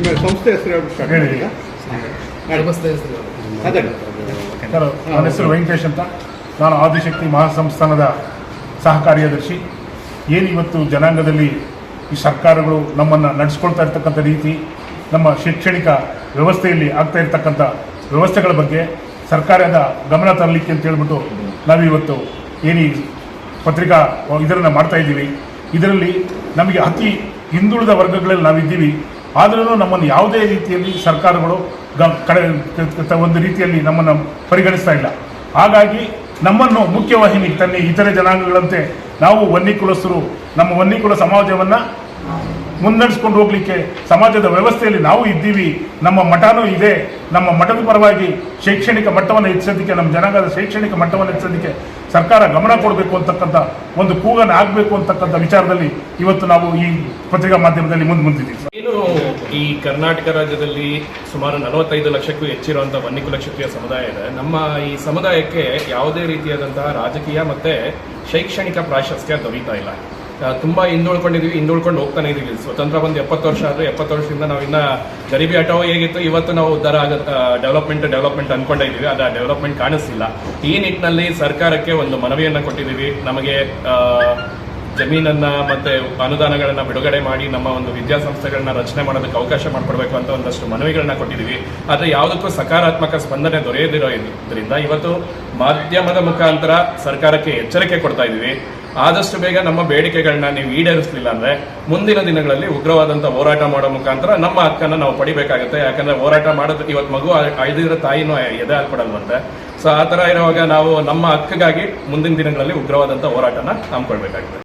ನಿಮ್ಮ ಸಂಸ್ಥೆ. ಹೆಸರು ಸರ್ ನನ್ನ ಹೆಸರು ವೆಂಕಟೇಶ್ ಅಂತ. ನಾನು ಆದಿಶಕ್ತಿ ಮಹಾಸಂಸ್ಥಾನದ ಸಹ ಕಾರ್ಯದರ್ಶಿ ಏನು ಇವತ್ತು ಜನಾಂಗದಲ್ಲಿ ಈ ಸರ್ಕಾರಗಳು ನಮ್ಮನ್ನು ನಡೆಸ್ಕೊಳ್ತಾ ಇರ್ತಕ್ಕಂಥ ರೀತಿ ನಮ್ಮ ಶೈಕ್ಷಣಿಕ ವ್ಯವಸ್ಥೆಯಲ್ಲಿ ಆಗ್ತಾ ಇರ್ತಕ್ಕಂಥ ವ್ಯವಸ್ಥೆಗಳ ಬಗ್ಗೆ ಸರ್ಕಾರದ ಗಮನ ತರಲಿಕ್ಕೆ ಅಂತ ಹೇಳ್ಬಿಟ್ಟು ನಾವಿವತ್ತು ಏನು ಈ ಪತ್ರಿಕಾ ಇದನ್ನು ಮಾಡ್ತಾ ಇದ್ದೀವಿ. ಇದರಲ್ಲಿ ನಮಗೆ ಅತಿ ಹಿಂದುಳಿದ ವರ್ಗಗಳಲ್ಲಿ ನಾವಿದ್ದೀವಿ. ಆದ್ರೂ ನಮ್ಮನ್ನು ಯಾವುದೇ ರೀತಿಯಲ್ಲಿ ಸರ್ಕಾರಗಳು ಕಡೆ ಒಂದು ರೀತಿಯಲ್ಲಿ ನಮ್ಮನ್ನು ಪರಿಗಣಿಸ್ತಾ ಇಲ್ಲ. ಹಾಗಾಗಿ ನಮ್ಮನ್ನು ಮುಖ್ಯವಾಹಿನಿಗೆ ತನ್ನಿ ಇತರೆ ಜನಾಂಗಗಳಂತೆ ನಾವು ವನ್ನಿ ಕುಲಸ್ಥರು ನಮ್ಮ ವನ್ನಿ ಕುಲ ಸಮಾಜವನ್ನು ಮುನ್ನಡೆಸ್ಕೊಂಡು ಹೋಗ್ಲಿಕ್ಕೆ ಸಮಾಜದ ವ್ಯವಸ್ಥೆಯಲ್ಲಿ ನಾವು ಇದ್ದೀವಿ. ನಮ್ಮ ಮಠನೂ ಇದೆ. ನಮ್ಮ ಮಠದ ಪರವಾಗಿ ಶೈಕ್ಷಣಿಕ ಮಟ್ಟವನ್ನು ಹೆಚ್ಚಿಸೋದಕ್ಕೆ, ನಮ್ಮ ಜನಾಂಗದ ಶೈಕ್ಷಣಿಕ ಮಟ್ಟವನ್ನು ಹೆಚ್ಚಿಸೋದಕ್ಕೆ ಸರ್ಕಾರ ಗಮನ ಕೊಡಬೇಕು ಅಂತಕ್ಕಂಥ ಒಂದು ಕೂಗನ್ನು ಆಗಬೇಕು ಅಂತಕ್ಕಂಥ ವಿಚಾರದಲ್ಲಿ ಇವತ್ತು ನಾವು ಈ ಪತ್ರಿಕಾ ಮಾಧ್ಯಮದಲ್ಲಿ ಮುಂದೆ ಮುಂದಿದ್ದೀವಿ ಈ ಕರ್ನಾಟಕ ರಾಜ್ಯದಲ್ಲಿ ಸುಮಾರು ನಲವತ್ತೈದು ಲಕ್ಷಕ್ಕೂ ಹೆಚ್ಚಿರುವಂತಹ ವನ್ನಿಕುಲ ಕ್ಷತ್ರಿಯ ಸಮುದಾಯ ಇದೆ. ನಮ್ಮ ಈ ಸಮುದಾಯಕ್ಕೆ ಯಾವುದೇ ರೀತಿಯಾದಂತಹ ರಾಜಕೀಯ ಮತ್ತೆ ಶೈಕ್ಷಣಿಕ ಪ್ರಾಶಸ್ತ್ಯ ದೊರೀತಾ ಇಲ್ಲ. ತುಂಬಾ ಹಿಂದುಳ್ಕೊಂಡಿದೀವಿ, ಹಿಂದುಳ್ಕೊಂಡು ಹೋಗ್ತಾನೆ ಇದೀವಿ. ಸ್ವತಂತ್ರ ಬಂದು ಎಪ್ಪತ್ತು ವರ್ಷ ಆದ್ರೆ ಎಪ್ಪತ್ತು ವರ್ಷದಿಂದ ನಾವು ಇನ್ನ ಗರಿಬಿ ಅಟೋ ಹೇಗಿತ್ತು, ಇವತ್ತು ನಾವು ಉದ್ಧಾರ ಆಗ ಡೆವಲಪ್ಮೆಂಟ್ ಡೆವಲಪ್ಮೆಂಟ್ ಅನ್ಕೊಂಡಿದೀವಿ ಅದ ಡೆವಲಪ್ಮೆಂಟ್ ಕಾಣಿಸ್ತಿಲ್ಲ. ಈ ನಿಟ್ಟಿನಲ್ಲಿ ಸರ್ಕಾರಕ್ಕೆ ಒಂದು ಮನವಿಯನ್ನ ಕೊಟ್ಟಿದ್ದೀವಿ ನಮಗೆ ಜಮೀನನ್ನ ಮತ್ತೆ ಅನುದಾನಗಳನ್ನ ಬಿಡುಗಡೆ ಮಾಡಿ ನಮ್ಮ ಒಂದು ವಿದ್ಯಾಸಂಸ್ಥೆಗಳನ್ನ ರಚನೆ ಮಾಡೋದಕ್ಕೆ ಅವಕಾಶ ಮಾಡಿಕೊಡ್ಬೇಕು ಅಂತ ಒಂದಷ್ಟು ಮನವಿಗಳನ್ನ ಕೊಟ್ಟಿದ್ದೀವಿ. ಆದ್ರೆ ಯಾವುದಕ್ಕೂ ಸಕಾರಾತ್ಮಕ ಸ್ಪಂದನೆ ದೊರೆಯದಿರೋ ಇದರಿಂದ ಇವತ್ತು ಮಾಧ್ಯಮದ ಮುಖಾಂತರ ಸರ್ಕಾರಕ್ಕೆ ಎಚ್ಚರಿಕೆ ಕೊಡ್ತಾ ಇದ್ದೀವಿ. ಆದಷ್ಟು ಬೇಗ ನಮ್ಮ ಬೇಡಿಕೆಗಳನ್ನ ನೀವು ಈಡೇರಿಸಲಿಲ್ಲ ಅಂದ್ರೆ ಮುಂದಿನ ದಿನಗಳಲ್ಲಿ ಉಗ್ರವಾದಂತ ಹೋರಾಟ ಮಾಡೋ ಮುಖಾಂತರ ನಮ್ಮ ಹಕ್ಕನ್ನ ನಾವು ಪಡಿಬೇಕಾಗುತ್ತೆ. ಯಾಕಂದ್ರೆ ಹೋರಾಟ ಮಾಡೋದು ಇವತ್ತು ಮಗು ಐದಿರೋ ತಾಯಿನೂ ಎದೆ ಹಾಕೊಡಲ್ವಂತೆ ಸೊ ಆ ತರ ಇರುವಾಗ ನಾವು ನಮ್ಮ ಹಕ್ಕಿಗಾಗಿ ಮುಂದಿನ ದಿನಗಳಲ್ಲಿ ಉಗ್ರವಾದಂತ ಹೋರಾಟನ ಹಮ್ಮಿಕೊಳ್ಬೇಕಾಗುತ್ತೆ